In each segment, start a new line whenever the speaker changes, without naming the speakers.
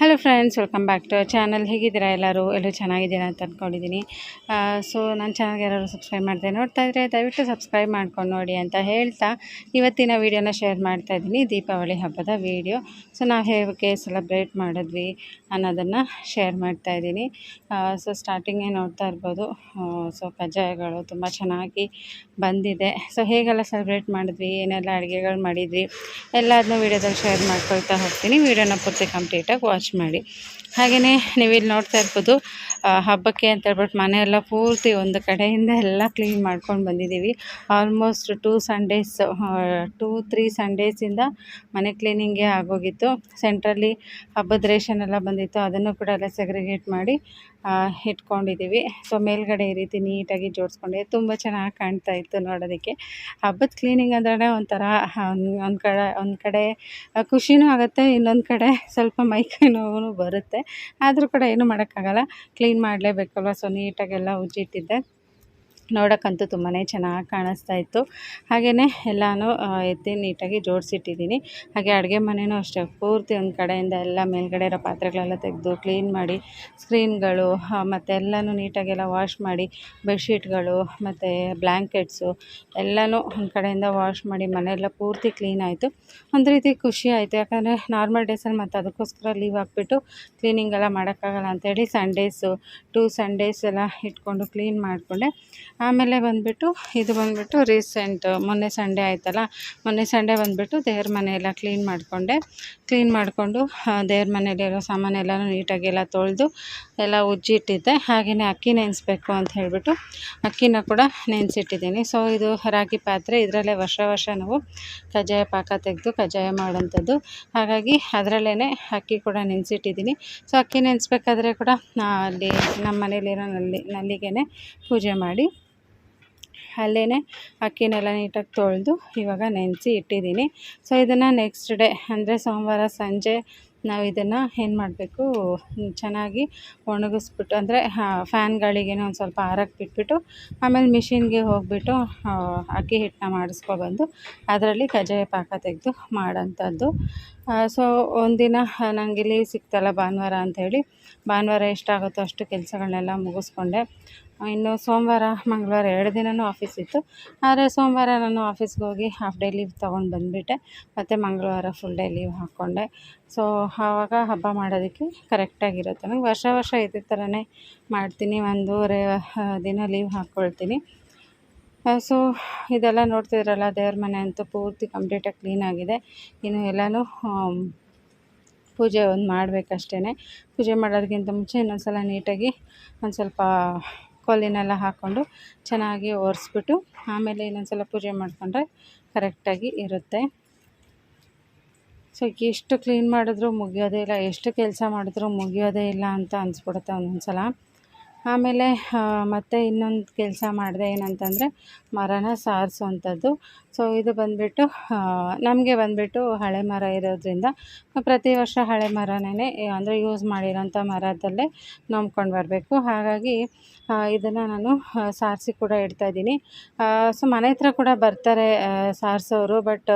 Hello friends welcome back to channel ಹೇಗಿದ್ದೀರಾ ಎಲ್ಲರೂ? ಎಲ್ಲರೂ ಚೆನ್ನಾಗಿದ್ದೀರಾ ಅಂತ ಅಂದ್ಕೊಂಡಿದ್ದೀನಿ ಸೊ ನನ್ನ ಚಾನಲ್ಗೆ ಯಾರು ಸಬ್ಸ್ಕ್ರೈಬ್ ಮಾಡಿದೆ ನೋಡ್ತಾ ಇದ್ದರೆ ದಯವಿಟ್ಟು ಸಬ್ಸ್ಕ್ರೈಬ್ ಮಾಡ್ಕೊಂಡು ನೋಡಿ ಅಂತ ಹೇಳ್ತಾ ಇವತ್ತಿನ ವೀಡಿಯೋನ ಶೇರ್ ಮಾಡ್ತಾ ಇದ್ದೀನಿ. ದೀಪಾವಳಿ ಹಬ್ಬದ ವೀಡಿಯೋ ಸೊ ನಾವು ಹೇಗೆ ಸೆಲೆಬ್ರೇಟ್ ಮಾಡಿದ್ವಿ ಅನ್ನೋದನ್ನು ಶೇರ್ ಮಾಡ್ತಾ ಇದ್ದೀನಿ. ಸೊ ಸ್ಟಾರ್ಟಿಂಗೇ ನೋಡ್ತಾ ಇರ್ಬೋದು. ಸೊ ಕಜ್ಜಾಯಗಳು ತುಂಬ ಚೆನ್ನಾಗಿ ಬಂದಿದೆ. ಸೊ ಹೇಗೆಲ್ಲ ಸೆಲೆಬ್ರೇಟ್ ಮಾಡಿದ್ವಿ, ಏನೆಲ್ಲ ಅಡುಗೆಗಳು ಮಾಡಿದ್ವಿ ಎಲ್ಲದನ್ನೂ ವೀಡಿಯೋದಲ್ಲಿ ಶೇರ್ ಮಾಡ್ಕೊಳ್ತಾ ಹೋಗ್ತೀನಿ. ವೀಡಿಯೋನ ಪೂರ್ತಿ ಕಂಪ್ಲೀಟಾಗಿ ವಾಚ್ ಮಾಡಿ. ಹಾಗೆಯೇ ನೀವಿಲ್ಲಿ ನೋಡ್ತಾ ಇರ್ಬೋದು ಹಬ್ಬಕ್ಕೆ ಅಂತ ಹೇಳ್ಬಿಟ್ಟು ಮನೆಯೆಲ್ಲ ಪೂರ್ತಿ ಒಂದು ಕಡೆಯಿಂದ ಎಲ್ಲ ಕ್ಲೀನ್ ಮಾಡ್ಕೊಂಡು ಬಂದಿದ್ದೀವಿ. Almost two Sundays two three ಸಂಡೇಸಿಂದ ಮನೆ ಕ್ಲೀನಿಂಗೇ ಆಗೋಗಿತ್ತು. ಸೆಂಟ್ರಲ್ಲಿ ಹಬ್ಬದ ರೇಷನ್ ಎಲ್ಲ ಬಂದಿತ್ತು, ಅದನ್ನು ಕೂಡ ಎಲ್ಲ ಸೆಗ್ರಿಗೇಟ್ ಮಾಡಿ ಇಟ್ಕೊಂಡಿದ್ದೀವಿ. ಸೊ ಮೇಲ್ಗಡೆ ಈ ರೀತಿ ನೀಟಾಗಿ ಜೋಡಿಸ್ಕೊಂಡೆ. ತುಂಬ ಚೆನ್ನಾಗಿ ಕಾಣ್ತಾ ಇತ್ತು ನೋಡೋದಕ್ಕೆ. ಹಬ್ಬದ ಕ್ಲೀನಿಂಗ್ ಅಂದ್ರೆ ಒಂಥರ ಒಂದು ಕಡೆ ಒಂದು ಕಡೆ ಖುಷಿನೂ ಆಗುತ್ತೆ, ಇನ್ನೊಂದು ಕಡೆ ಸ್ವಲ್ಪ ಮೈಕೈ ನೋವು ಬರುತ್ತೆ. ಆದರೂ ಕೂಡ ಏನು ಮಾಡೋಕ್ಕಾಗಲ್ಲ. ಕ್ಲೀನ್ ಮಾಡಲೇಬೇಕಲ್ವ? ಸೊ ನೀಟಾಗೆಲ್ಲ ಉಜ್ಜಿಟ್ಟಿದ್ದೆ. ನೋಡೋಕ್ಕಂತೂ ತುಂಬಾ ಚೆನ್ನಾಗಿ ಕಾಣಿಸ್ತಾ ಇತ್ತು. ಹಾಗೆಯೇ ಎಲ್ಲನೂ ಎತ್ತಿ ನೀಟಾಗಿ ಜೋಡಿಸಿಟ್ಟಿದ್ದೀನಿ. ಹಾಗೆ ಅಡುಗೆ ಮನೆಯೂ ಅಷ್ಟೇ, ಪೂರ್ತಿ ಒಂದು ಕಡೆಯಿಂದ ಎಲ್ಲ ಮೇಲ್ಗಡೆ ಇರೋ ಪಾತ್ರೆಗಳೆಲ್ಲ ತೆಗೆದು ಕ್ಲೀನ್ ಮಾಡಿ ಸ್ಕ್ರೀನ್ಗಳು ಮತ್ತು ಎಲ್ಲನೂ ನೀಟಾಗೆಲ್ಲ ವಾಶ್ ಮಾಡಿ ಬೆಡ್ಶೀಟ್ಗಳು ಮತ್ತು ಬ್ಲ್ಯಾಂಕೆಟ್ಸು ಎಲ್ಲನೂ ಒಂದು ಕಡೆಯಿಂದ ವಾಶ್ ಮಾಡಿ, ಮನೆಯೆಲ್ಲ ಪೂರ್ತಿ ಕ್ಲೀನ್ ಆಯಿತು. ಒಂದು ರೀತಿ ಖುಷಿ ಆಯಿತು. ಯಾಕಂದರೆ ನಾರ್ಮಲ್ ಡೇಸಲ್ಲಿ ಮತ್ತು ಅದಕ್ಕೋಸ್ಕರ ಲೀವ್ ಹಾಕ್ಬಿಟ್ಟು ಕ್ಲೀನಿಂಗ್ ಎಲ್ಲ ಮಾಡೋಕ್ಕಾಗಲ್ಲ ಅಂಥೇಳಿ ಸಂಡೇಸು ಟೂ ಸಂಡೇಸ್ ಎಲ್ಲ ಇಟ್ಕೊಂಡು ಕ್ಲೀನ್ ಮಾಡಿಕೊಂಡೆ. ಆಮೇಲೆ ಬಂದುಬಿಟ್ಟು ಇದು ಬಂದುಬಿಟ್ಟು ರೀಸೆಂಟ್ ಮೊನ್ನೆ ಸಂಡೇ ಆಯ್ತಲ್ಲ, ಮೊನ್ನೆ ಸಂಡೇ ಬಂದುಬಿಟ್ಟು ದೇವ್ರ ಮನೆಯೆಲ್ಲ ಕ್ಲೀನ್ ಮಾಡಿಕೊಂಡೆ. ಕ್ಲೀನ್ ಮಾಡಿಕೊಂಡು ದೇವ್ರ ಮನೆಯಲ್ಲಿರೋ ಸಾಮಾನೆಲ್ಲನೂ ನೀಟಾಗಿ ಎಲ್ಲ ತೊಳೆದು ಎಲ್ಲ ಉಜ್ಜಿಟ್ಟಿದ್ದೆ ಹಾಗೆಯೇ ಅಕ್ಕಿ ನೆನೆಸ್ಬೇಕು ಅಂತ ಹೇಳಿಬಿಟ್ಟು ಅಕ್ಕಿನ ಕೂಡ ನೆನೆಸಿಟ್ಟಿದ್ದೀನಿ. ಸೊ ಇದು ರಾಗಿ ಪಾತ್ರೆ, ಇದರಲ್ಲೇ ವರ್ಷ ವರ್ಷ ನಾವು ಕಜ್ಜಾಯ ಪಾಕ ತೆಗೆದು ಕಜ್ಜಾಯ ಮಾಡೋಂಥದ್ದು ಹಾಗಾಗಿ ಅದರಲ್ಲೇ ಅಕ್ಕಿ ಕೂಡ ನೆನೆಸಿಟ್ಟಿದ್ದೀನಿ. ಸೊ ಅಕ್ಕಿ ನೆನೆಸ್ಬೇಕಾದ್ರೆ ಕೂಡ ಅಲ್ಲಿ ನಮ್ಮ ಮನೇಲಿರೋ ನಲ್ಲಿ ನಲ್ಲಿಗೆ ಪೂಜೆ ಮಾಡಿ ಅಲ್ಲೇ ಅಕ್ಕಿನೆಲ್ಲ ನೀಟಾಗಿ ತೊಳೆದು ಇವಾಗ ನೆನೆಸಿ ಇಟ್ಟಿದ್ದೀನಿ. ಸೊ ಇದನ್ನು ನೆಕ್ಸ್ಟ್ ಡೇ ಅಂದರೆ ಸೋಮವಾರ ಸಂಜೆ ನಾವು ಇದನ್ನು ಏನು ಮಾಡಬೇಕು? ಚೆನ್ನಾಗಿ ಒಣಗಿಸ್ಬಿಟ್ಟು, ಅಂದರೆ ಫ್ಯಾನ್ ಗಾಳಿಗೇನೋ ಒಂದು ಸ್ವಲ್ಪ ಆರಕ್ಕೆ ಬಿಟ್ಬಿಟ್ಟು, ಆಮೇಲೆ ಮಿಷಿನ್ಗೆ ಹೋಗಿಬಿಟ್ಟು ಅಕ್ಕಿ ಹಿಟ್ಟನ್ನ ಮಾಡಿಸ್ಕೊಬಂದು ಅದರಲ್ಲಿ ಕಜ್ಜಾಯ ಪಾಕ ತೆಗೆದು ಮಾಡೋಂಥದ್ದು. ಸೊ ಒಂದಿನ ನನಗೆ ಲೀವ್ ಸಿಕ್ತಲ್ಲ ಭಾನುವಾರ ಅಂಥೇಳಿ ಭಾನುವಾರ ಎಷ್ಟಾಗುತ್ತೋ ಅಷ್ಟು ಕೆಲಸಗಳನ್ನೆಲ್ಲ ಮುಗಿಸ್ಕೊಂಡೆ. ಇನ್ನು ಸೋಮವಾರ, ಮಂಗಳವಾರ ಎರಡು ದಿನವೂ ಆಫೀಸ್ ಇತ್ತು. ಆದರೆ ಸೋಮವಾರ ನಾನು ಆಫೀಸ್ಗೆ ಹೋಗಿ ಹಾಫ್ ಡೇ ಲೀವ್ ತೊಗೊಂಡು ಬಂದುಬಿಟ್ಟೆ. ಮತ್ತು ಮಂಗಳವಾರ ಫುಲ್ ಡೇ ಲೀವ್ ಹಾಕ್ಕೊಂಡೆ ಸೊ ಆವಾಗ ಹಬ್ಬ ಮಾಡೋದಕ್ಕೆ ಕರೆಕ್ಟಾಗಿರುತ್ತೆ ನನಗೆ ವರ್ಷ ವರ್ಷ ಇದೇ ಥರನೇ ಮಾಡ್ತೀನಿ. ಒಂದೂವರೆ ದಿನ ಲೀವ್ ಹಾಕ್ಕೊಳ್ತೀನಿ ಸೊ ಇದೆಲ್ಲ ನೋಡ್ತಿದ್ರಲ್ಲ, ದೇವ್ರ ಮನೆ ಅಂತೂ ಪೂರ್ತಿ ಕಂಪ್ಲೀಟಾಗಿ ಕ್ಲೀನ್ ಆಗಿದೆ. ಇನ್ನು ಎಲ್ಲನೂ ಪೂಜೆ ಒಂದು ಮಾಡಬೇಕಷ್ಟೇ ಪೂಜೆ ಮಾಡೋದಕ್ಕಿಂತ ಮುಂಚೆ ಇನ್ನೊಂದು ಸಲ ನೀಟಾಗಿ ಒಂದು ಸ್ವಲ್ಪ ಕೋಲಿನೆಲ್ಲ ಹಾಕ್ಕೊಂಡು ಚೆನ್ನಾಗಿ ಒರೆಸ್ಬಿಟ್ಟು, ಆಮೇಲೆ ಇನ್ನೊಂದು ಸಲ ಪೂಜೆ ಮಾಡಿಕೊಂಡ್ರೆ ಕರೆಕ್ಟಾಗಿ ಇರುತ್ತೆ. ಸೊ ಎಷ್ಟು ಕ್ಲೀನ್ ಮಾಡಿದ್ರೂ ಮುಗಿಯೋದೇ ಇಲ್ಲ, ಎಷ್ಟು ಕೆಲಸ ಮಾಡಿದ್ರೂ ಮುಗಿಯೋದೇ ಇಲ್ಲ ಅಂತ ಅನಿಸ್ಬಿಡುತ್ತೆ ಒಂದೊಂದು ಸಲ ಆಮೇಲೆ ಮತ್ತು ಇನ್ನೊಂದು ಕೆಲಸ ಮಾಡಿದೆ ಏನಂತಂದರೆ ಮರನ ಸಾರಿಸುವಂಥದ್ದು ಸೊ ಇದು ಬಂದುಬಿಟ್ಟು ನಮಗೆ ಬಂದುಬಿಟ್ಟು ಹಳೆ ಮರ ಇರೋದ್ರಿಂದ ಪ್ರತಿ ವರ್ಷ ಹಳೆ ಮರನೇ ಅಂದರೆ ಯೂಸ್ ಮಾಡಿರೋಂಥ ಮರದಲ್ಲೇ ನಂಬ್ಕೊಂಡು ಬರಬೇಕು. ಹಾಗಾಗಿ ಇದನ್ನು ನಾನು ಸಾರಿಸಿ ಕೂಡ ಇಡ್ತಾಯಿದ್ದೀನಿ ಸೊ ಮನೆ ಹತ್ರ ಕೂಡ ಬರ್ತಾರೆ ಸಾರಿಸೋರು ಬಟ್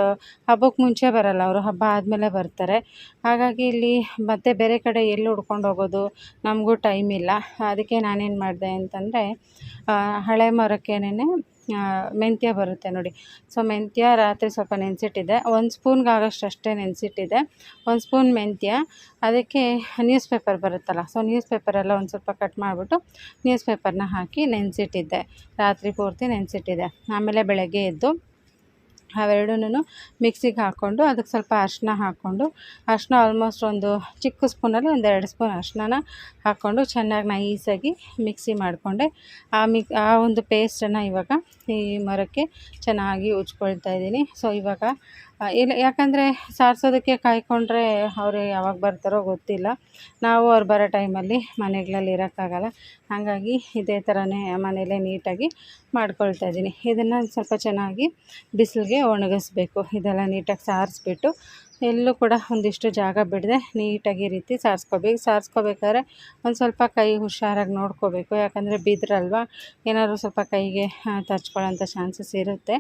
ಹಬ್ಬಕ್ಕೆ ಮುಂಚೆ ಬರಲ್ಲ. ಅವರು ಹಬ್ಬ ಆದಮೇಲೆ ಬರ್ತಾರೆ. ಹಾಗಾಗಿ ಇಲ್ಲಿ ಮತ್ತೆ ಬೇರೆ ಕಡೆ ಎಲ್ಲಿ ಹುಡ್ಕೊಂಡು ಹೋಗೋದು ನಮಗೂ ಟೈಮ್ ಇಲ್ಲ. ಅದಕ್ಕೆ ನಾನೇನು ಮಾಡಿದೆ ಅಂತಂದರೆ ಹಳೆ ಮರಕ್ಕೇನೆ ಮೆಂತ್ಯ ಬರುತ್ತೆ ನೋಡಿ. ಸೊ, ಮೆಂತ್ಯ ರಾತ್ರಿ ಸ್ವಲ್ಪ ನೆನೆಸಿಟ್ಟಿದ್ದೆ. ಒಂದು ಸ್ಪೂನ್ಗೆ ಆಗೋಷ್ಟು ಅಷ್ಟೇ ನೆನೆಸಿಟ್ಟಿದ್ದೆ. ಒಂದು ಸ್ಪೂನ್ ಮೆಂತ್ಯ, ಅದಕ್ಕೆ ನ್ಯೂಸ್ ಪೇಪರ್ ಬರುತ್ತಲ್ಲ, ಸೊ ನ್ಯೂಸ್ ಪೇಪರೆಲ್ಲ ಒಂದು ಸ್ವಲ್ಪ ಕಟ್ ಮಾಡಿಬಿಟ್ಟು ನ್ಯೂಸ್ ಪೇಪರ್ನ ಹಾಕಿ ನೆನೆಸಿಟ್ಟಿದ್ದೆ. ರಾತ್ರಿ ಪೂರ್ತಿ ನೆನೆಸಿಟ್ಟಿದ್ದೆ. ಆಮೇಲೆ ಬೆಳಗ್ಗೆ ಎದ್ದು ಅವೆರಡನ್ನೂ ಮಿಕ್ಸಿಗೆ ಹಾಕ್ಕೊಂಡು ಅದಕ್ಕೆ ಸ್ವಲ್ಪ ಅರಿಶಿನ ಹಾಕ್ಕೊಂಡು, ಅರಿಶಿನ ಆಲ್ಮೋಸ್ಟ್ ಒಂದು ಚಿಕ್ಕ ಸ್ಪೂನಲ್ಲಿ ಒಂದು ಎರಡು ಸ್ಪೂನ್ ಅರಿಶಿನ ಹಾಕ್ಕೊಂಡು ಚೆನ್ನಾಗಿ ನೈಸಾಗಿ ಮಿಕ್ಸಿ ಮಾಡಿಕೊಂಡೆ. ಆ ಮಿಕ್, ಆ ಒಂದು ಪೇಸ್ಟನ್ನು ಇವಾಗ ಈ ಮರಕ್ಕೆ ಚೆನ್ನಾಗಿ ಉಜ್ಕೊಳ್ತಾ ಇದ್ದೀನಿ. ಸೊ ಇವಾಗ ಇಲ್ಲ, ಯಾಕಂದರೆ ಸಾರಿಸೋದಕ್ಕೆ ಕಾಯ್ಕೊಂಡ್ರೆ ಅವರು ಯಾವಾಗ ಬರ್ತಾರೋ ಗೊತ್ತಿಲ್ಲ. ನಾವು ಅವ್ರು ಬರೋ ಟೈಮಲ್ಲಿ ಮನೆಗಳಲ್ಲಿ ಇರೋಕ್ಕಾಗಲ್ಲ. ಹಾಗಾಗಿ ಇದೇ ಥರನೇ ಮನೆಯಲ್ಲೇ ನೀಟಾಗಿ ಮಾಡ್ಕೊಳ್ತಾ ಇದ್ದೀನಿ. ಇದನ್ನು ಸ್ವಲ್ಪ ಚೆನ್ನಾಗಿ ಬಿಸಿಲಿಗೆ ಒಣಗಿಸ್ಬೇಕು. ಇದೆಲ್ಲ ನೀಟಾಗಿ ಸಾರಿಸ್ಬಿಟ್ಟು ಎಲ್ಲೂ ಕೂಡ ಒಂದಿಷ್ಟು ಜಾಗ ಬಿಡದೆ ನೀಟಾಗಿ ರೀತಿ ಸಾರಿಸ್ಕೋಬೇಕು. ಸಾರಿಸ್ಕೋಬೇಕಾದ್ರೆ ಒಂದು ಸ್ವಲ್ಪ ಕೈ ಹುಷಾರಾಗಿ ನೋಡ್ಕೋಬೇಕು. ಯಾಕಂದರೆ ಬಿದ್ರಲ್ವ? ಏನಾದರೂ ಸ್ವಲ್ಪ ಕೈಗೆ ತಚ್ಕೊಳ್ಳೋಂಥ ಚಾನ್ಸಸ್ ಇರುತ್ತೆ.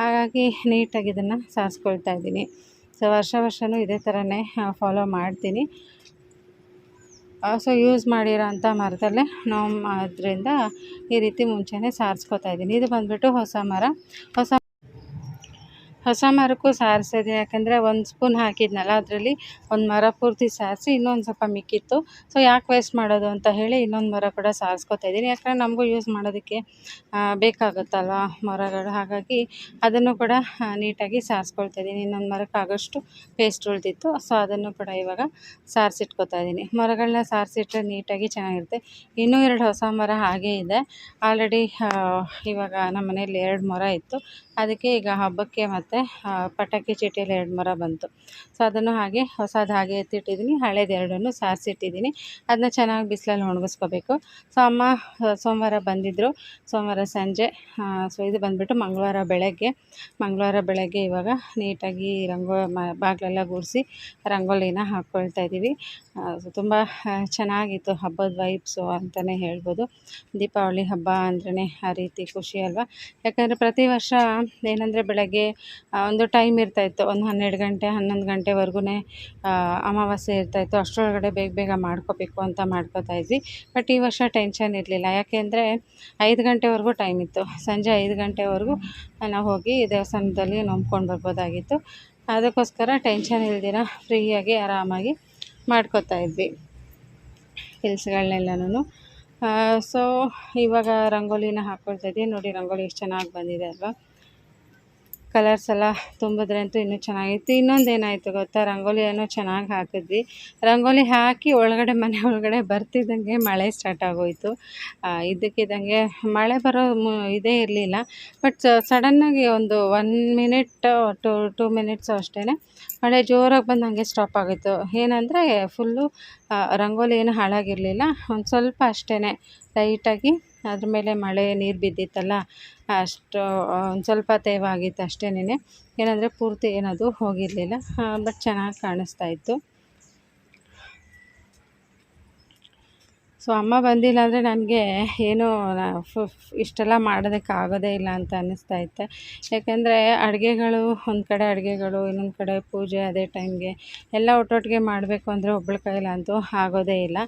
ಹಾಗಾಗಿ ನೀಟಾಗಿ ಇದನ್ನು ಸಾರಿಸ್ಕೊಳ್ತಾ ಇದ್ದೀನಿ. ಸೊ, ವರ್ಷ ವರ್ಷವೂ ಇದೇ ಥರನೇ ಫಾಲೋ ಮಾಡ್ತೀನಿ. ಸೊ ಯೂಸ್ ಮಾಡಿರೋ ಅಂಥ ಮರದಲ್ಲೇ ನಾವು ಅದರಿಂದ ಈ ರೀತಿ ಮುಂಚೆನೇ ಸಾರಿಸ್ಕೋತಾ ಇದ್ದೀನಿ. ಇದು ಬಂದುಬಿಟ್ಟು ಹೊಸ ಮರ. ಹೊಸ ಹೊಸ ಮರಕ್ಕೂ ಸಾರಿಸಿದೆ. ಯಾಕಂದರೆ ಒಂದು ಸ್ಪೂನ್ ಹಾಕಿದ್ನಲ್ಲ ಅದರಲ್ಲಿ ಒಂದು ಮರ ಪೂರ್ತಿ ಸಾರಿಸಿ ಇನ್ನೊಂದು ಸ್ವಲ್ಪ ಮಿಕ್ಕಿತ್ತು. ಸೊ ಯಾಕೆ ವೇಸ್ಟ್ ಮಾಡೋದು ಅಂತ ಹೇಳಿ ಇನ್ನೊಂದು ಮರ ಕೂಡ ಸಾರಿಸ್ಕೊತಾ ಇದ್ದೀನಿ. ಯಾಕಂದರೆ ನಮಗೂ ಯೂಸ್ ಮಾಡೋದಕ್ಕೆ ಬೇಕಾಗುತ್ತಲ್ವ ಮರಗಳು. ಹಾಗಾಗಿ ಅದನ್ನು ಕೂಡ ನೀಟಾಗಿ ಸಾರಿಸ್ಕೊಳ್ತಾ ಇದ್ದೀನಿ. ಇನ್ನೊಂದು ಮರಕ್ಕೆ ಆಗೋಷ್ಟು ಪೇಸ್ಟ್ ಉಳಿದಿತ್ತು. ಸೊ ಅದನ್ನು ಕೂಡ ಇವಾಗ ಸಾರಿಸಿಟ್ಕೊತಾ ಇದ್ದೀನಿ. ಮರಗಳನ್ನ ಸಾರಿಸಿಟ್ರೆ ನೀಟಾಗಿ ಚೆನ್ನಾಗಿರುತ್ತೆ. ಇನ್ನೂ ಎರಡು ಹೊಸ ಮರ ಹಾಗೇ ಇದೆ. ಆಲ್ರೆಡಿ ಇವಾಗ ನಮ್ಮ ಮನೇಲಿ ಎರಡು ಮರ ಇತ್ತು. ಅದಕ್ಕೆ ಈಗ ಹಬ್ಬಕ್ಕೆ ಮತ್ತು ಪಟಾಕಿ ಚೀಟಿಯಲ್ಲಿ ಎರಡು ಮರ ಬಂತು. ಸೊ ಅದನ್ನು ಹಾಗೆ ಹೊಸದು ಹಾಗೆ ಎತ್ತಿಟ್ಟಿದ್ದೀನಿ. ಹಳೇದು ಎರಡನ್ನು ಸಾರಿಸಿಟ್ಟಿದ್ದೀನಿ. ಅದನ್ನ ಚೆನ್ನಾಗಿ ಬಿಸಿಲಲ್ಲಿ ಒಣಗಿಸ್ಕೋಬೇಕು. ಸೊ ಅಮ್ಮ ಸೋಮವಾರ ಬಂದಿದ್ದರು ಸೋಮವಾರ ಸಂಜೆ ಸೊ ಇದು ಬಂದುಬಿಟ್ಟು ಮಂಗಳವಾರ ಬೆಳಗ್ಗೆ. ಮಂಗಳವಾರ ಬೆಳಗ್ಗೆ ಇವಾಗ ನೀಟಾಗಿ ರಂಗೋ ಬಾಗಿಲೆಲ್ಲ ಗುಡಿಸಿ ರಂಗೋಲಿನ ಹಾಕ್ಕೊಳ್ತಾ ಇದ್ದೀವಿ. ತುಂಬ ಚೆನ್ನಾಗಿತ್ತು ಹಬ್ಬದ ವೈಬ್ಸು ಅಂತಲೇ ಹೇಳ್ಬೋದು. ದೀಪಾವಳಿ ಹಬ್ಬ ಅಂದ್ರೇ ಆ ರೀತಿ ಖುಷಿ ಅಲ್ವಾ? ಯಾಕಂದರೆ ಪ್ರತಿ ವರ್ಷ ಏನಂದರೆ ಬೆಳಗ್ಗೆ ಒಂದು ಟೈಮ್ ಇರ್ತಾಯಿತ್ತು. ಒಂದು ಹನ್ನೆರಡು ಗಂಟೆ, ಹನ್ನೊಂದು ಗಂಟೆವರೆಗೂ ಅಮಾವಾಸ್ಯೆ ಇರ್ತಾಯಿತ್ತು. ಅಷ್ಟರೊಳಗಡೆ ಬೇಗ ಬೇಗ ಮಾಡ್ಕೋಬೇಕು ಅಂತ ಮಾಡ್ಕೋತಾ ಇದ್ವಿ. ಬಟ್ ಈ ವರ್ಷ ಟೆನ್ಷನ್ ಇರಲಿಲ್ಲ. ಯಾಕೆಂದರೆ ಐದು ಗಂಟೆವರೆಗೂ ಟೈಮ್ ಇತ್ತು. ಸಂಜೆ ಐದು ಗಂಟೆವರೆಗೂ ನಾವು ಹೋಗಿ ದೇವಸ್ಥಾನದಲ್ಲಿ ನಂಬ್ಕೊಂಡು ಬರ್ಬೋದಾಗಿತ್ತು. ಅದಕ್ಕೋಸ್ಕರ ಟೆನ್ಷನ್ ಇಲ್ದಿರ ಫ್ರೀಯಾಗಿ ಆರಾಮಾಗಿ ಮಾಡ್ಕೋತಾ ಇದ್ವಿ. ಕೆಲಸಗಳನ್ನೆಲ್ಲನೂ ಸೊ, ಇವಾಗ ರಂಗೋಲಿನ ಹಾಕ್ಕೊಳ್ತಾ ಇದ್ದೀನಿ ನೋಡಿ ರಂಗೋಲಿ ಎಷ್ಟು ಚೆನ್ನಾಗಿ ಬಂದಿದೆ ಅಲ್ವಾ? ಕಲರ್ಸ್ ಎಲ್ಲ ತುಂಬಿದ್ರೆ ಅಂತೂ ಇನ್ನೂ ಚೆನ್ನಾಗಿತ್ತು. ಇನ್ನೊಂದು ಏನಾಯಿತು ಗೊತ್ತಾ? ರಂಗೋಲಿ ಏನೋ ಚೆನ್ನಾಗಿ ಹಾಕಿದ್ವಿ. ರಂಗೋಲಿ ಹಾಕಿ ಒಳಗಡೆ, ಮನೆ ಒಳಗಡೆ ಬರ್ತಿದ್ದಂಗೆ ಮಳೆ ಸ್ಟಾರ್ಟ್ ಆಗೋಯಿತು. ಇದಕ್ಕಿದ್ದಂಗೆ ಮಳೆ ಬರೋ ಇದೇ ಇರಲಿಲ್ಲ. ಬಟ್ ಸಡನ್ನಾಗಿ ಒಂದು one minute to two minutes ಅಷ್ಟೇ ಮಳೆ ಜೋರಾಗಿ ಬಂದು ಹಂಗೆ ಸ್ಟಾಪ್ ಆಗಿತ್ತು. ಏನಂದರೆ ಫುಲ್ಲು ರಂಗೋಲಿ ಏನು ಹಾಳಾಗಿರಲಿಲ್ಲ. ಒಂದು ಸ್ವಲ್ಪ ಅಷ್ಟೇ ಲೈಟಾಗಿ ಅದ್ರ ಮೇಲೆ ಮಳೆ ನೀರು ಬಿದ್ದಿತ್ತಲ್ಲ, ಅಷ್ಟು ಒಂದು ಸ್ವಲ್ಪ ತೇವಾಗಿತ್ತು ಅಷ್ಟೇನೆ ಏನಂದರೆ ಪೂರ್ತಿ ಏನದು ಹೋಗಿರಲಿಲ್ಲ. ಬಟ್ ಚೆನ್ನಾಗಿ ಕಾಣಿಸ್ತಾ ಇತ್ತು. ಸೊ ಅಮ್ಮ ಬಂದಿಲ್ಲ ಅಂದರೆ ನನಗೆ ಏನು ಇಷ್ಟೆಲ್ಲ ಮಾಡೋದಕ್ಕೆ ಆಗೋದೇ ಇಲ್ಲ ಅಂತ ಅನ್ನಿಸ್ತಾ ಇತ್ತು. ಯಾಕೆಂದರೆ ಅಡುಗೆಗಳು, ಒಂದು ಕಡೆ ಅಡುಗೆಗಳು, ಇನ್ನೊಂದು ಕಡೆ ಪೂಜೆ ಅದೇ ಟೈಮ್ಗೆ ಎಲ್ಲ ಒಟ್ಟೊಟ್ಟಿಗೆ ಮಾಡಬೇಕು ಅಂದರೆ ಒಬ್ಬಳ ಕೈಲಂತೂ ಆಗೋದೇ ಇಲ್ಲ.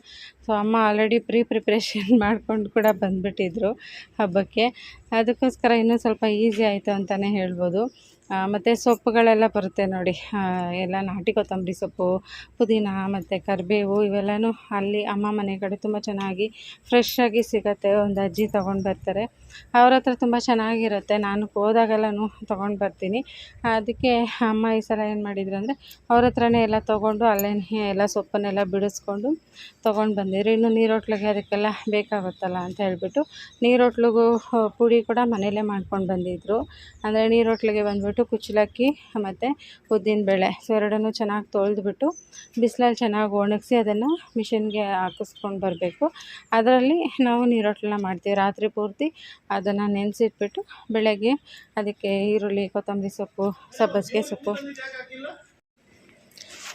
ಸೊ ಅಮ್ಮ ಆಲ್ರೆಡಿ ಪ್ರೀ ಪ್ರಿಪ್ರೇಷನ್ ಮಾಡಿಕೊಂಡು ಕೂಡ ಬಂದುಬಿಟ್ಟಿದ್ರು ಹಬ್ಬಕ್ಕೆ. ಅದಕ್ಕೋಸ್ಕರ ಇನ್ನೂ ಸ್ವಲ್ಪ ಈಸಿ ಆಯಿತು ಅಂತಲೇ ಹೇಳ್ಬೋದು. ಮತ್ತು ಸೊಪ್ಪುಗಳೆಲ್ಲ ಬರುತ್ತೆ ನೋಡಿ. ಎಲ್ಲ ನಾಟಿ ಕೊತ್ತಂಬರಿ ಸೊಪ್ಪು, ಪುದೀನ, ಮತ್ತು ಕರಿಬೇವು ಇವೆಲ್ಲವೂ ಅಲ್ಲಿ ಅಮ್ಮ ಮನೆ ಕಡೆ ತುಂಬ ಚೆನ್ನಾಗಿ ಫ್ರೆಶ್ಶಾಗಿ ಸಿಗುತ್ತೆ. ಒಂದು ಅಜ್ಜಿ ತೊಗೊಂಡು ಬರ್ತಾರೆ. ಅವ್ರ ಹತ್ರ ತುಂಬ ಚೆನ್ನಾಗಿರುತ್ತೆ. ನಾನು ಹೋದಾಗೆಲ್ಲನೂ ತೊಗೊಂಡು ಬರ್ತೀನಿ. ಅದಕ್ಕೆ ಅಮ್ಮ ಈ ಸಲ ಏನು ಮಾಡಿದ್ರು ಅಂದರೆ ಅವ್ರ ಹತ್ರನೇ ಎಲ್ಲ ತೊಗೊಂಡು ಅಲ್ಲೇ ಎಲ್ಲ ಸೊಪ್ಪನ್ನೆಲ್ಲ ಬಿಡಿಸ್ಕೊಂಡು ತೊಗೊಂಡು ಬಂದಿದ್ರು. ಇನ್ನು ನೀರೊಟ್ಲಿಗೆ ಅದಕ್ಕೆಲ್ಲ ಬೇಕಾಗುತ್ತಲ್ಲ ಅಂತ ಹೇಳಿಬಿಟ್ಟು ನೀರೊಟ್ಲಿಗೂ ಪುಡಿ ಕೂಡ ಮನೆಯಲ್ಲೇ ಮಾಡ್ಕೊಂಡು ಬಂದಿದ್ದರು ಅಂದರೆ ನೀರೊಟ್ಲಿಗೆ ಬಂದುಬಿಟ್ಟು ಕುಚ್ಚಲಕ್ಕಿ ಮತ್ತು ಉದ್ದಿನಬೇಳೆ ಸೊ, ಎರಡನ್ನೂ ಚೆನ್ನಾಗಿ ತೊಳೆದುಬಿಟ್ಟು ಬಿಸಿಲಲ್ಲಿ ಚೆನ್ನಾಗಿ ಒಣಗಿಸಿ ಅದನ್ನು ಮಿಷಿನ್ಗೆ ಹಾಕಿಸ್ಕೊಂಡು ಬರಬೇಕು. ಅದರಲ್ಲಿ ನಾವು ನೀರೊಟ್ಲನ್ನ ಮಾಡ್ತೀವಿ. ರಾತ್ರಿ ಪೂರ್ತಿ ಅದನ್ನು ನೆನೆಸಿಟ್ಬಿಟ್ಟು ಬೆಳಗ್ಗೆ ಅದಕ್ಕೆ ಈರುಳ್ಳಿ ಕೊತ್ತಂಬರಿ ಸೊಪ್ಪು ಸಬ್ಬಸಿಗೆ ಸೊಪ್ಪು.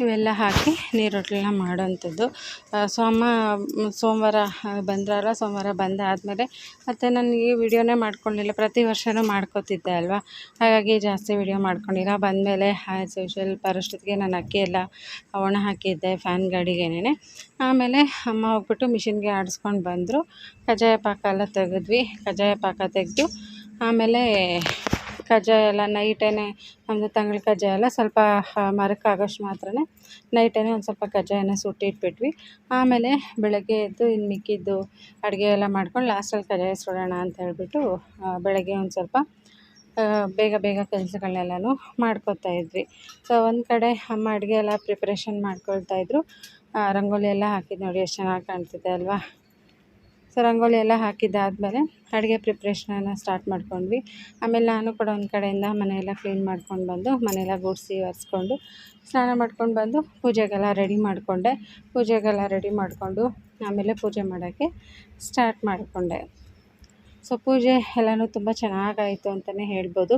ಇವೆಲ್ಲ ಹಾಕಿ ನೀರೊಟ್ಲನ್ನ ಮಾಡೋವಂಥದ್ದು ಸೋಮ, ಸೋಮವಾರ ಬಂದ್ರಲ್ಲ, ಸೋಮವಾರ ಬಂದಾದಮೇಲೆ ಮತ್ತು ಈ ವಿಡಿಯೋನೇ ಮಾಡ್ಕೊಳ್ಳಿಲ್ಲ ಪ್ರತಿ ವರ್ಷವೂ ಮಾಡ್ಕೋತಿದ್ದೆ ಅಲ್ವಾ? ಹಾಗಾಗಿ ಜಾಸ್ತಿ ವಿಡಿಯೋ ಮಾಡ್ಕೊಂಡಿಲ್ಲ. ಬಂದಮೇಲೆ ಆ್ಯಸ್ ಯೂಶ್ವಲ್ ಬರೋಷ್ಟೊತ್ತಿಗೆ ನಾನು ಅಕ್ಕಿ ಎಲ್ಲ ಒಣ ಹಾಕಿದ್ದೆ ಫ್ಯಾನ್ ಗಾಡಿಗೆನೇ ಆಮೇಲೆ ಅಮ್ಮ ಹೋಗ್ಬಿಟ್ಟು ಮಿಷಿನ್ಗೆ ಆಡಿಸ್ಕೊಂಡು ಬಂದರು. ಕಜ್ಜಾಯ ಪಾಕ ಎಲ್ಲ ತೆಗೆದ್ವಿ. ಕಜ್ಜಾಯ ಪಾಕ ತೆಗೆದು, ಆಮೇಲೆ ಕಜ್ಜಾಯ ಎಲ್ಲ ನೈಟೇ ನಮ್ಮದು ತಂಗಳು ಕಜ್ಜಾಯ ಎಲ್ಲ ಸ್ವಲ್ಪ ಮರಕ್ಕೆ ಆಗೋಷ್ಟು ಮಾತ್ರ ನೈಟೇ ಒಂದು ಸ್ವಲ್ಪ ಕಜ್ಜಾಯನ ಸುಟ್ಟಿಟ್ಬಿಟ್ವಿ ಆಮೇಲೆ ಬೆಳಗ್ಗೆ ಎದ್ದು ಇನ್ನು ಮಿಕ್ಕಿದ್ದು ಅಡುಗೆ ಎಲ್ಲ ಮಾಡ್ಕೊಂಡು ಲಾಸ್ಟಲ್ಲಿ ಕಜ್ಜಾಯ ಸುಡೋಣ ಅಂತ ಹೇಳಿಬಿಟ್ಟು ಬೆಳಗ್ಗೆ ಒಂದು ಸ್ವಲ್ಪ ಬೇಗ ಬೇಗ ಕೆಲಸಗಳ್ನೆಲ್ಲನೂ ಮಾಡ್ಕೊತಾ ಇದ್ವಿ. ಸೊ ಒಂದು ಕಡೆ ಅಮ್ಮ ಅಡುಗೆ ಎಲ್ಲ ಪ್ರಿಪ್ರೇಷನ್ ಮಾಡ್ಕೊಳ್ತಾಯಿದ್ರು ರಂಗೋಲಿ ಎಲ್ಲ ಹಾಕಿದ್ದು ನೋಡಿ, ಎಷ್ಟು ಚೆನ್ನಾಗಿ ಕಾಣ್ತಿದೆ ಅಲ್ವಾ? ಸೊ ರಂಗೋಲಿ ಎಲ್ಲ ಹಾಕಿದ್ದಾದಮೇಲೆ ಅಡುಗೆ ಪ್ರಿಪ್ರೇಷನನ್ನು ಸ್ಟಾರ್ಟ್ ಮಾಡ್ಕೊಂಡ್ವಿ. ಆಮೇಲೆ ನಾನು ಕೂಡ ಒಂದು ಕಡೆಯಿಂದ ಮನೆಯೆಲ್ಲ ಕ್ಲೀನ್ ಮಾಡ್ಕೊಂಡು ಬಂದು, ಮನೆಯೆಲ್ಲ ಗುಡಿಸಿ ಒರೆಸ್ಕೊಂಡು ಸ್ನಾನ ಮಾಡ್ಕೊಂಡು ಬಂದು ಪೂಜೆಗೆಲ್ಲ ರೆಡಿ ಮಾಡಿಕೊಂಡೆ. ಪೂಜೆಗೆಲ್ಲ ರೆಡಿ ಮಾಡಿಕೊಂಡು ಆಮೇಲೆ ಪೂಜೆ ಮಾಡೋಕ್ಕೆ ಸ್ಟಾರ್ಟ್ ಮಾಡಿಕೊಂಡೆ. ಸೊ, ಪೂಜೆ ಎಲ್ಲನೂ ತುಂಬ ಚೆನ್ನಾಗಾಯಿತು ಅಂತಲೇ ಹೇಳ್ಬೋದು.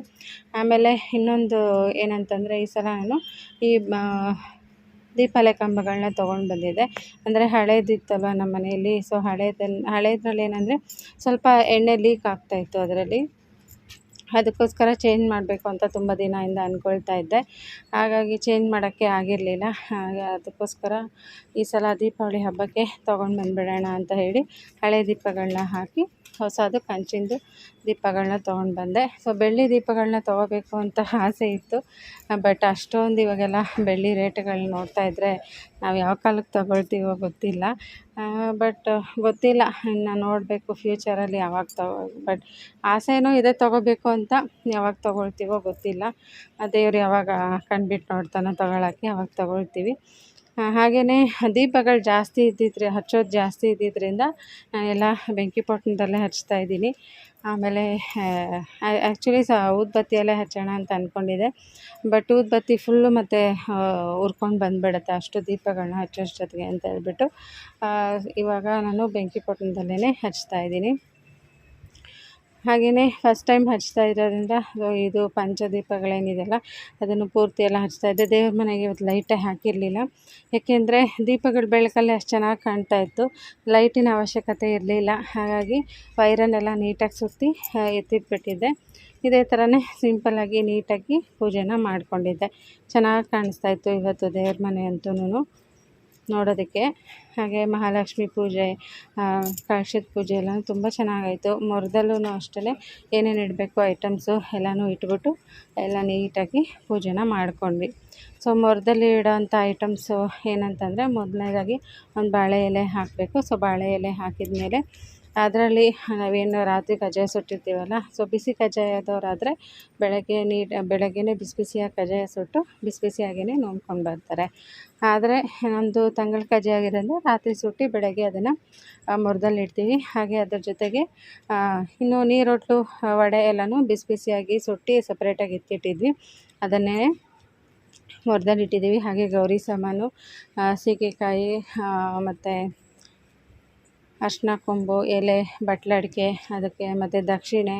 ಆಮೇಲೆ ಇನ್ನೊಂದು ಏನಂತಂದರೆ ಈ ಸಲ ನಾನು ಈ ದೀಪಾಲೆ ಕಂಬಗಳನ್ನ ತೊಗೊಂಡು ಬಂದಿದ್ದೆ ಅಂದರೆ ಹಳೇದಿತ್ತಲ್ವ ನಮ್ಮ ಮನೆಯಲ್ಲಿ? ಸೊ ಹಳೇದಲ್ಲಿ ಹಳೇದ್ರಲ್ಲಿ ಏನಂದರೆ ಸ್ವಲ್ಪ ಎಣ್ಣೆ ಲೀಕ್ ಆಗ್ತಾಯಿತ್ತು ಅದರಲ್ಲಿ. ಅದಕ್ಕೋಸ್ಕರ ಚೇಂಜ್ ಮಾಡಬೇಕು ಅಂತ ತುಂಬ ದಿನದಿಂದ ಅಂದ್ಕೊಳ್ತಾ ಇದ್ದೆ. ಹಾಗಾಗಿ ಚೇಂಜ್ ಮಾಡೋಕ್ಕೆ ಆಗಿರಲಿಲ್ಲ. ಹಾಗೆ ಅದಕ್ಕೋಸ್ಕರ ಈ ಸಲ ದೀಪಾವಳಿ ಹಬ್ಬಕ್ಕೆ ತೊಗೊಂಡು ಬಂದುಬಿಡೋಣ ಅಂತ ಹೇಳಿ ಹಳೆ ದೀಪಗಳನ್ನ ಹಾಕಿ ಹೊಸದು ಕಂಚಿಂದು ದೀಪಗಳನ್ನ ತೊಗೊಂಡು ಬಂದೆ. ಸೊ ಬೆಳ್ಳಿ ದೀಪಗಳನ್ನ ತೊಗೋಬೇಕು ಅಂತ ಆಸೆ ಇತ್ತು. ಬಟ್ ಅಷ್ಟೊಂದು ಇವಾಗೆಲ್ಲ ಬೆಳ್ಳಿ ರೇಟ್ಗಳನ್ನ ನೋಡ್ತಾ ಇದ್ದರೆ ನಾವು ಯಾವ ಕಾಲಕ್ಕೆ ತೊಗೊಳ್ತೀವೋ ಗೊತ್ತಿಲ್ಲ. ಬಟ್ ಗೊತ್ತಿಲ್ಲ. ಇನ್ನು ನೋಡಬೇಕು ಫ್ಯೂಚರಲ್ಲಿ ಯಾವಾಗ ತಗೋ ಬಟ್ ಆಸೆನೂ ಇದೆ ತೊಗೋಬೇಕು ಅಂತ ಯಾವಾಗ ತೊಗೊಳ್ತೀವೋ ಗೊತ್ತಿಲ್ಲ. ದೇವ್ರು ಯಾವಾಗ ಕಣ್ಬಿಟ್ಟು ನೋಡ್ತಾನೋ ತೊಗೊಳಕ್ಕೆ ಅವಾಗ ತೊಗೊಳ್ತೀವಿ. ಹಾಗೆಯೇ ದೀಪಗಳು ಜಾಸ್ತಿ ಇದ್ದಿದ್ರೆ, ಹಚ್ಚೋದು ಜಾಸ್ತಿ ಇದ್ದಿದ್ದರಿಂದ ಎಲ್ಲ ಬೆಂಕಿ ಪೊಟ್ಟಣದಲ್ಲೇ ಹಚ್ತಾ ಇದ್ದೀನಿ. ಆಮೇಲೆ ಆ್ಯಕ್ಚುಲಿ ಸಹ ಊದ್ಬತ್ತಿಯಲ್ಲೇ ಹಚ್ಚೋಣ ಅಂತ ಅಂದ್ಕೊಂಡಿದ್ದೆ ಬಟ್ ಊದ್ಬತ್ತಿ ಫುಲ್ಲು ಮತ್ತು ಉರ್ಕೊಂಡು ಬಂದುಬಿಡುತ್ತೆ ಅಷ್ಟು ದೀಪಗಳನ್ನ ಹಚ್ಚೋಷ್ಟೊತ್ತಿಗೆ ಅಂತ ಹೇಳ್ಬಿಟ್ಟು. ಇವಾಗ ನಾನು ಬೆಂಕಿ ಪೊಟ್ಟಣದಲ್ಲೇ ಹಚ್ತಾ ಇದ್ದೀನಿ. ಹಾಗೆಯೇ ಫಸ್ಟ್ ಟೈಮ್ ಹಚ್ತಾ ಇರೋದ್ರಿಂದ ಇದು ಪಂಚದೀಪಗಳೇನಿದೆಯಲ್ಲ ಅದನ್ನು ಪೂರ್ತಿ ಎಲ್ಲ ಹಚ್ತಾ ಇದ್ದೆ. ದೇವ್ರ ಮನೆಗೆ ಇವತ್ತು ಲೈಟೇ ಹಾಕಿರಲಿಲ್ಲ. ಏಕೆಂದರೆ ದೀಪಗಳು ಬೆಳಕಲ್ಲಿ ಅಷ್ಟು ಚೆನ್ನಾಗಿ ಕಾಣ್ತಾ ಇತ್ತು. ಲೈಟಿನ ಅವಶ್ಯಕತೆ ಇರಲಿಲ್ಲ. ಹಾಗಾಗಿ ವೈರನ್ನೆಲ್ಲ ನೀಟಾಗಿ ಸುತ್ತಿ ಎತ್ತಿಟ್ಬಿಟ್ಟಿದ್ದೆ. ಇದೇ ಥರನೇ ಸಿಂಪಲ್ಲಾಗಿ ನೀಟಾಗಿ ಪೂಜೆನ ಮಾಡಿಕೊಂಡಿದ್ದೆ. ಚೆನ್ನಾಗಿ ಕಾಣಿಸ್ತಾ ಇತ್ತು ಇವತ್ತು ದೇವ್ರ ಮನೆ ಅಂತೂ ನೋಡೋದಕ್ಕೆ. ಹಾಗೆ ಮಹಾಲಕ್ಷ್ಮಿ ಪೂಜೆ ಕಳಶದ ಪೂಜೆ ಎಲ್ಲ ತುಂಬ ಚೆನ್ನಾಗಾಯಿತು. ಮೊರದಲ್ಲೂ ಅಷ್ಟೇ ಏನೇನು ಇಡಬೇಕು, ಐಟಮ್ಸು ಎಲ್ಲನೂ ಇಟ್ಬಿಟ್ಟು ಎಲ್ಲ ನೀಟಾಗಿ ಪೂಜೆನ ಮಾಡ್ಕೊಂಡ್ವಿ. ಸೊ, ಮೊರದಲ್ಲಿ ಇಡೋಂಥ ಐಟಮ್ಸು ಏನಂತಂದರೆ ಮೊದಲನೇದಾಗಿ ಒಂದು ಬಾಳೆ ಎಲೆ ಹಾಕಬೇಕು. ಸೊ, ಬಾಳೆ ಎಲೆ ಹಾಕಿದ ಮೇಲೆ ಅದರಲ್ಲಿ ನಾವೇನು ರಾತ್ರಿ ಕಜ್ಜಾಯ ಸುಟ್ಟಿರ್ತೀವಲ್ಲ ಸೊ ಬಿಸಿ ಕಜ್ಜಾಯದವರಾದರೆ ಬೆಳಗ್ಗೆ ನೀಟ್ ಬೆಳಗ್ಗೆನೇ ಬಿಸಿ ಬಿಸಿಯಾಗಿ ಕಜ್ಜಾಯ ಸುಟ್ಟು ಬಿಸಿ ಬಿಸಿಯಾಗಿಯೇ ನೋಡ್ಕೊಂಡು ಬರ್ತಾರೆ. ಆದರೆ ನಮ್ಮದು ತಂಗಳ ಕಜ್ಜಾಯ ಆಗಿರೋದ್ರಿಂದ ರಾತ್ರಿ ಸುಟ್ಟು ಬೆಳಗ್ಗೆ ಅದನ್ನು ಮುರ್ದಲ್ಲಿ ಇಡ್ತೀವಿ. ಹಾಗೆ ಅದ್ರ ಜೊತೆಗೆ ಇನ್ನು ನೀರೊಟ್ಟು ವಡೆ ಎಲ್ಲನೂ ಬಿಸಿ ಬಿಸಿಯಾಗಿ ಸುಟ್ಟು ಸಪ್ರೇಟಾಗಿ ಎತ್ತಿಟ್ಟಿದ್ವಿ ಅದನ್ನೇ ಮುರ್ದಲ್ಲಿ ಇಟ್ಟಿದ್ದೀವಿ. ಹಾಗೆ ಗೌರಿ ಸಾಮಾನು ಸೀಗೆಕಾಯಿ ಮತ್ತು ಅರ್ಶಿನ ಕೊಂಬು, ಎಲೆ ಬಟ್ಲಡಿಕೆ ಅದಕ್ಕೆ ಮತ್ತು ದಕ್ಷಿಣೆ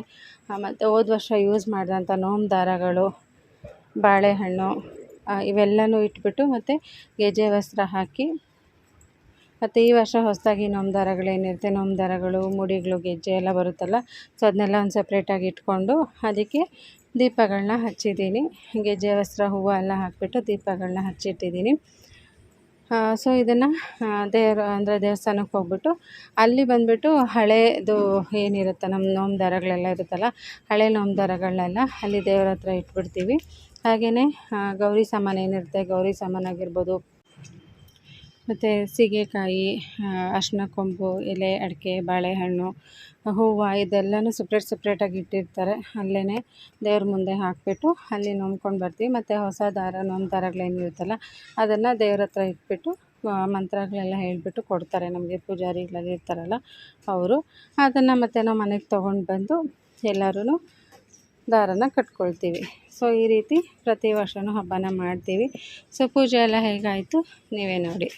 ಮತ್ತು ಹೋದ ವರ್ಷ ಯೂಸ್ ಮಾಡಿದಂಥ ನೋಮ್ ದಾರಗಳು, ಬಾಳೆಹಣ್ಣು ಇವೆಲ್ಲನೂ ಇಟ್ಬಿಟ್ಟು ಮತ್ತು ಗೆಜ್ಜೆ ವಸ್ತ್ರ ಹಾಕಿ, ಮತ್ತು ಈ ವರ್ಷ ಹೊಸದಾಗಿ ನೋಮ್ ದಾರಗಳೇನಿರುತ್ತೆ, ನೋಮ್ ದಾರಗಳು, ಮುಡಿಗಳು, ಗೆಜ್ಜೆ ಎಲ್ಲ ಬರುತ್ತಲ್ಲ, ಸೊ ಅದನ್ನೆಲ್ಲ ಒಂದು ಸಪ್ರೇಟಾಗಿ ಇಟ್ಕೊಂಡು ಅದಕ್ಕೆ ದೀಪಗಳನ್ನ ಹಚ್ಚಿದ್ದೀನಿ. ಗೆಜ್ಜೆ, ವಸ್ತ್ರ, ಹೂವು ಎಲ್ಲ ಹಾಕಿಬಿಟ್ಟು ದೀಪಗಳನ್ನ ಹಚ್ಚಿಟ್ಟಿದ್ದೀನಿ. ಸೊ ಇದನ್ನು ದೇವ್ರ, ಅಂದರೆ ದೇವಸ್ಥಾನಕ್ಕೆ ಹೋಗ್ಬಿಟ್ಟು, ಅಲ್ಲಿ ಬಂದುಬಿಟ್ಟು ಹಳೇದು ಏನಿರುತ್ತೆ, ನಮ್ಮ ನೋಮ್ ದಾರಗಳೆಲ್ಲ ಇರುತ್ತಲ್ಲ, ಹಳೆ ನೋಮ್ ದಾರಗಳನ್ನೆಲ್ಲ ಅಲ್ಲಿ ದೇವ್ರ ಹತ್ರ ಇಟ್ಬಿಡ್ತೀವಿ. ಹಾಗೆಯೇ ಗೌರಿ ಸಾಮಾನು ಏನಿರುತ್ತೆ, ಗೌರಿ ಸಾಮಾನು ಆಗಿರ್ಬೋದು ಮತ್ತು ಸೀಗೆಕಾಯಿ ಅರ್ಶಿನ ಕೊಂಬು, ಎಲೆ, ಅಡಿಕೆ, ಬಾಳೆಹಣ್ಣು, ಹೂವು ಇದೆಲ್ಲನೂ ಸಪ್ರೇಟ್ ಸಪ್ರೇಟಾಗಿ ಇಟ್ಟಿರ್ತಾರೆ. ಅಲ್ಲೇ ದೇವ್ರ ಮುಂದೆ ಹಾಕಿಬಿಟ್ಟು ಅಲ್ಲಿ ನೊಂದ್ಕೊಂಡು ಬರ್ತೀವಿ. ಮತ್ತು ಹೊಸ ದಾರ ನೊಂದಾರಗಳೇನು ದಾರಗಳೇನಿರುತ್ತಲ್ಲ ಅದನ್ನು ದೇವ್ರ ಹತ್ರ ಇಟ್ಬಿಟ್ಟು ಮಂತ್ರಗಳೆಲ್ಲ ಹೇಳಿಬಿಟ್ಟು ಕೊಡ್ತಾರೆ. ನಮಗೆ ಪೂಜಾರಿಗಳೆಲ್ಲ ಇರ್ತಾರಲ್ಲ ಅವರು. ಅದನ್ನು ಮತ್ತು ನಾವು ಮನೆಗೆ ತೊಗೊಂಡು ಬಂದು ಎಲ್ಲರೂ ದಾರನ ಕಟ್ಕೊಳ್ತೀವಿ. ಸೊ ಈ ರೀತಿ ಪ್ರತಿ ವರ್ಷವೂ ಹಬ್ಬನ ಮಾಡ್ತೀವಿ. ಸೊ ಪೂಜೆ ಎಲ್ಲ ಹೇಗಾಯಿತು? ನೀವೇ ನೋಡಿ.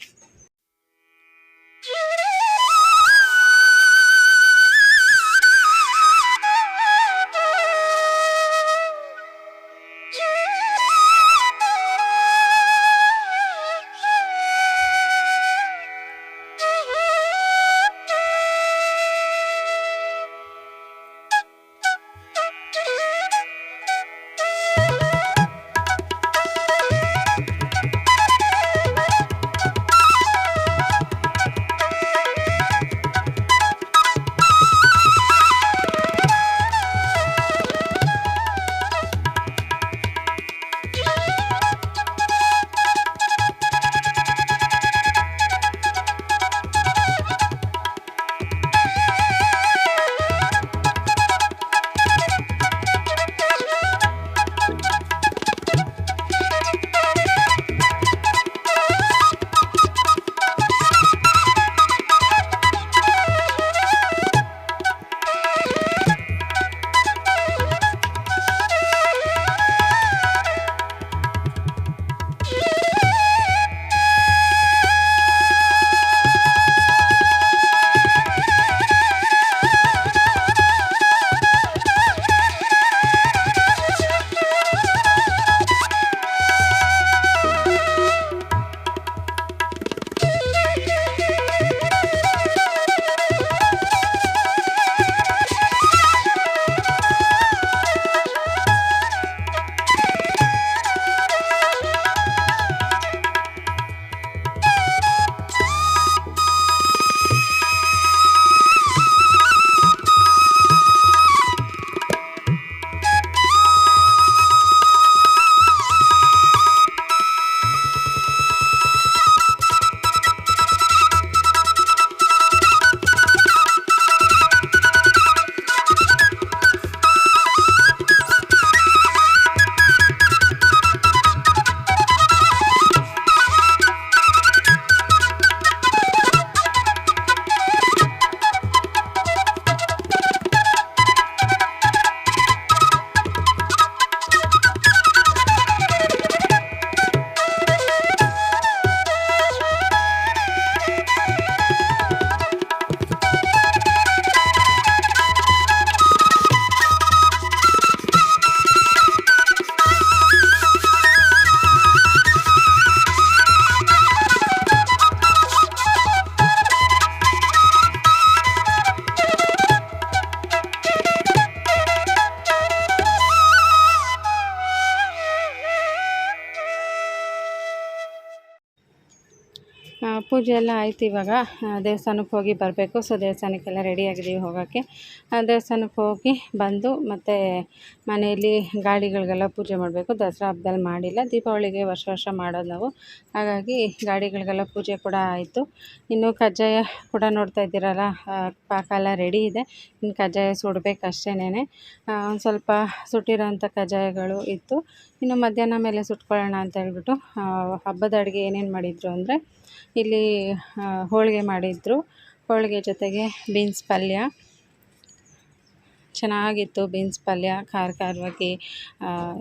ಪೂಜೆ ಎಲ್ಲ ಆಯ್ತು ಇವಾಗ. ದೇವಸ್ಥಾನಕ್ಕೆ ಹೋಗಿ ಬರಬೇಕು. ಸೊ ದೇವಸ್ಥಾನಕ್ಕೆಲ್ಲ ರೆಡಿ ಆಗಿದ್ದೀವಿ ಹೋಗೋಕ್ಕೆ ದೇವಸ್ಥಾನಕ್ಕೆ ಹೋಗಿ ಬಂದು ಮತ್ತು ಮನೆಯಲ್ಲಿ ಗಾಡಿಗಳಿಗೆಲ್ಲ ಪೂಜೆ ಮಾಡಬೇಕು. ದಸರಾ ಹಬ್ಬದಲ್ಲಿ ಮಾಡಿಲ್ಲ. ದೀಪಾವಳಿಗೆ ವರ್ಷ ವರ್ಷ ಮಾಡೋದು ನಾವು. ಹಾಗಾಗಿ ಗಾಡಿಗಳಿಗೆಲ್ಲ ಪೂಜೆ ಕೂಡ ಆಯಿತು. ಇನ್ನು ಕಜ್ಜಾಯ ಕೂಡ ನೋಡ್ತಾ ಇದ್ದೀರಲ್ಲ. ಪಾಕ ಎಲ್ಲ ರೆಡಿ ಇದೆ. ಇನ್ನು ಕಜ್ಜಾಯ ಸುಡಬೇಕು ಅಷ್ಟೇನೆ ಒಂದು ಸ್ವಲ್ಪ ಸುಟ್ಟಿರೋಂಥ ಕಜ್ಜಾಯಗಳು ಇತ್ತು. ಇನ್ನು ಮಧ್ಯಾಹ್ನ ಮೇಲೆ ಸುಟ್ಕೊಳ್ಳೋಣ ಅಂತ ಹೇಳ್ಬಿಟ್ಟು ಹಬ್ಬದ ಅಡುಗೆ ಏನೇನು ಮಾಡಿದರು ಅಂದರೆ ಇಲ್ಲಿ ಹೋಳಿಗೆ ಮಾಡಿದ್ರು. ಹೋಳಿಗೆ ಜೊತೆಗೆ ಬೀನ್ಸ್ ಪಲ್ಯ. ಚೆನ್ನಾಗಿತ್ತು ಬೀನ್ಸ್ ಪಲ್ಯ, ಖಾರ ಖಾರವಾಗಿ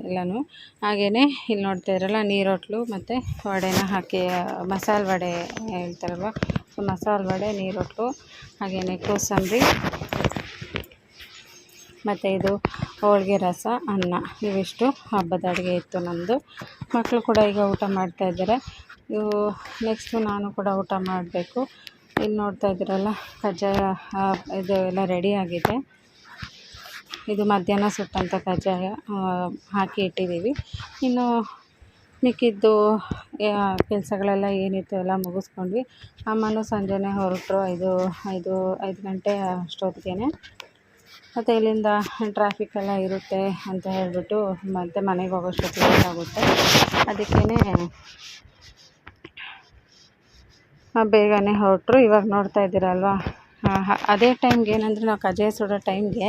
ಎಲ್ಲನು. ಹಾಗೆಯೇ ಇಲ್ಲಿ ನೋಡ್ತಾ ಇರಲ್ಲ ನೀರೊಟ್ಲು ಮತ್ತು ವಡೆನ ಹಾಕಿ ಮಸಾಲೆ ವಡೆ ಹೇಳ್ತಾರಲ್ವ? ಸೊ ಮಸಾಲೆ ವಡೆ, ನೀರೊಟ್ಲು ಹಾಗೆಯೇ ಕೋಸಂಬರಿ, ಮತ್ತು ಇದು ಹೋಳಿಗೆ ರಸ, ಅನ್ನ. ಇವಿಷ್ಟು ಹಬ್ಬದ ಅಡುಗೆ ಇತ್ತು ನಮ್ಮದು ಮಕ್ಕಳು ಕೂಡ ಈಗ ಊಟ ಮಾಡ್ತಾ ಇದ್ದಾರೆ. ಇವು ನೆಕ್ಸ್ಟು ನಾನು ಕೂಡ ಊಟ ಮಾಡಬೇಕು. ಇಲ್ಲಿ ನೋಡ್ತಾ ಇದ್ದೀರಲ್ಲ, ಕಜ್ಜಾಯ ಇದು ಎಲ್ಲ ರೆಡಿ ಆಗಿದೆ. ಇದು ಮಧ್ಯಾಹ್ನ ಸುಟ್ಟಂಥ ಕಜ್ಜಾಯ ಹಾಕಿ ಇಟ್ಟಿದ್ದೀವಿ. ಇನ್ನು ಮಿಕ್ಕಿದ್ದು ಕೆಲಸಗಳೆಲ್ಲ ಏನಿತ್ತು ಎಲ್ಲ ಮುಗಿಸ್ಕೊಂಡ್ವಿ. ಅಮ್ಮನೂ ಸಂಜೆನೇ ಹೊರಟರು, ಐದು ಐದು ಐದು ಗಂಟೆ ಅಷ್ಟೊತ್ತಿಗೆ ಮತ್ತು ಇಲ್ಲಿಂದ ಟ್ರಾಫಿಕ್ ಎಲ್ಲ ಇರುತ್ತೆ ಅಂತ ಹೇಳಿಬಿಟ್ಟು ಮತ್ತೆ ಮನೆಗೆ ಹೋಗೋಷ್ಟೊತ್ತಿಗೆ ಆಗುತ್ತೆ ಅದಕ್ಕೇ ಬೇಗನೆ ಹೊರಟ್ರು ಇವಾಗ ನೋಡ್ತಾ ಇದ್ದೀರಲ್ವಾ? ಅದೇ ಟೈಮ್ಗೆ ಏನಂದರೆ ನಾವು ಕಜ್ಜಾಯ ಸುಡೋ ಟೈಮ್ಗೆ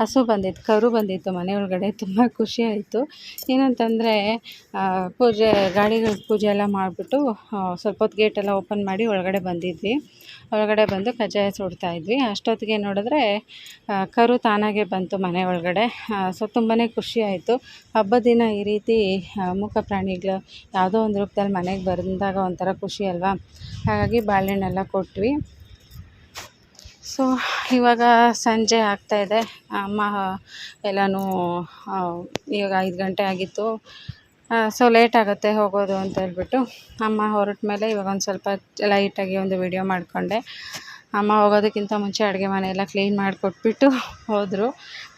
ಹಸು ಬಂದಿತ್ತು, ಕರು ಬಂದಿತ್ತು ಮನೆ ಒಳಗಡೆ, ತುಂಬ ಖುಷಿ ಆಯಿತು. ಏನಂತಂದರೆ ಪೂಜೆ, ಗಾಡಿಗಳ ಪೂಜೆ ಎಲ್ಲ ಮಾಡಿಬಿಟ್ಟು ಸ್ವಲ್ಪ ಹೊತ್ತು ಗೇಟೆಲ್ಲ ಓಪನ್ ಮಾಡಿ ಒಳಗಡೆ ಬಂದಿದ್ವಿ. ಒಳಗಡೆ ಬಂದು ಕಜ್ಜಾಯ ಸುಡ್ತಾ ಇದ್ವಿ. ಅಷ್ಟೊತ್ತಿಗೆ ನೋಡಿದ್ರೆ ಕರು ತಾನಾಗೆ ಬಂತು ಮನೆ ಒಳಗಡೆ. ಸೊ ತುಂಬಾ ಖುಷಿ ಆಯಿತು. ಹಬ್ಬದ ದಿನ ಈ ರೀತಿ ಮೂಕ ಪ್ರಾಣಿಗಳು ಯಾವುದೋ ಒಂದು ರೂಪದಲ್ಲಿ ಮನೆಗೆ ಬಂದಾಗ ಒಂಥರ ಖುಷಿ ಅಲ್ವಾ? ಹಾಗಾಗಿ ಬಾಳೆಹಣ್ಣೆಲ್ಲ ಕೊಟ್ವಿ. ಸೊ ಇವಾಗ ಸಂಜೆ ಆಗ್ತಾಯಿದೆ ಅಮ್ಮ, ಎಲ್ಲನೂ ಇವಾಗ ಐದು ಗಂಟೆ ಆಗಿತ್ತು. ಸೊ ಲೇಟ್ ಆಗುತ್ತೆ ಹೋಗೋದು ಅಂತ ಹೇಳ್ಬಿಟ್ಟು ಅಮ್ಮ ಹೊರಟ ಮೇಲೆ ಇವಾಗ ಒಂದು ಸ್ವಲ್ಪ ಲೈಟಾಗಿ ಒಂದು ವಿಡಿಯೋ ಮಾಡಿಕೊಂಡೆ. ಅಮ್ಮ ಹೋಗೋದಕ್ಕಿಂತ ಮುಂಚೆ ಅಡುಗೆ ಮನೆ ಎಲ್ಲ ಕ್ಲೀನ್ ಮಾಡಿಕೊಟ್ಬಿಟ್ಟು ಹೋದರು.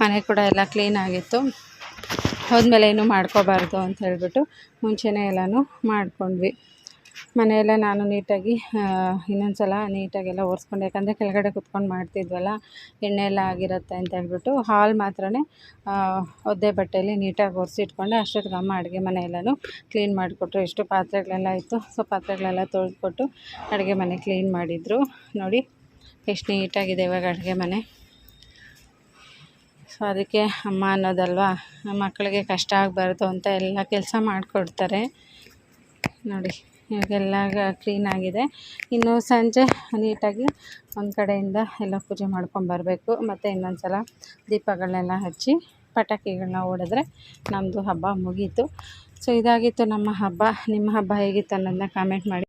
ಮನೆ ಕೂಡ ಎಲ್ಲ ಕ್ಲೀನ್ ಆಗಿತ್ತು. ಹೋದ್ಮೇಲೆ ಏನೂ ಮಾಡ್ಕೋಬಾರ್ದು ಅಂತ ಹೇಳ್ಬಿಟ್ಟು ಮುಂಚೆನೇ ಎಲ್ಲನೂ ಮಾಡ್ಕೊಂಡ್ವಿ. ಮನೆಯೆಲ್ಲ ನಾನು ನೀಟಾಗಿ ಇನ್ನೊಂದು ಸಲ ನೀಟಾಗೆಲ್ಲ ಒರ್ಸ್ಕೊಂಡು. ಯಾಕಂದರೆ ಕೆಳಗಡೆ ಕುತ್ಕೊಂಡು ಮಾಡ್ತಿದ್ವಲ್ಲ ಎಣ್ಣೆ ಎಲ್ಲ ಆಗಿರುತ್ತೆ ಅಂತ ಹೇಳ್ಬಿಟ್ಟು ಹಾಲ್ ಮಾತ್ರ ಒದ್ದೆ ಬಟ್ಟೆಯಲ್ಲಿ ನೀಟಾಗಿ ಒರೆಸಿಟ್ಕೊಂಡೆ. ಅಷ್ಟೊತ್ತಿಗೆ ಅಮ್ಮ ಅಡುಗೆ ಮನೆ ಎಲ್ಲನೂ ಕ್ಲೀನ್ ಮಾಡಿಕೊಟ್ರು. ಎಷ್ಟು ಪಾತ್ರೆಗಳೆಲ್ಲ ಇತ್ತು, ಸೊ ಪಾತ್ರೆಗಳೆಲ್ಲ ತೊಳೆದ್ಕೊಟ್ಟು ಅಡುಗೆ ಮನೆ ಕ್ಲೀನ್ ಮಾಡಿದರು. ನೋಡಿ, ಎಷ್ಟು ನೀಟಾಗಿದೆ ಇವಾಗ ಅಡುಗೆ ಮನೆ. ಸೊ ಅದಕ್ಕೆ ಅಮ್ಮ ಅನ್ನೋದಲ್ವಾ, ಮಕ್ಕಳಿಗೆ ಕಷ್ಟ ಆಗಬಾರ್ದು ಅಂತ ಎಲ್ಲ ಕೆಲಸ ಮಾಡಿಕೊಡ್ತಾರೆ. ನೋಡಿ. ಇವಾಗೆಲ್ಲ ಕ್ಲೀನ್ ಆಗಿದೆ. ಇನ್ನು ಸಂಜೆ ನೀಟಾಗಿ ಒಂದು ಕಡೆಯಿಂದ ಎಲ್ಲ ಪೂಜೆ ಮಾಡ್ಕೊಂಬರ್ಬೇಕು ಮತ್ತು ಇನ್ನೊಂದು ಸಲ ದೀಪಗಳನ್ನೆಲ್ಲ ಹಚ್ಚಿ ಪಟಾಕಿಗಳನ್ನ ಹೊಡೆದ್ರೆ ನಮ್ಮದು ಹಬ್ಬ ಮುಗೀತು. ಸೊ ಇದಾಗಿತ್ತು ನಮ್ಮ ಹಬ್ಬ. ನಿಮ್ಮ ಹಬ್ಬ ಹೇಗಿತ್ತು ಅನ್ನೋದನ್ನ ಕಾಮೆಂಟ್ ಮಾಡಿ.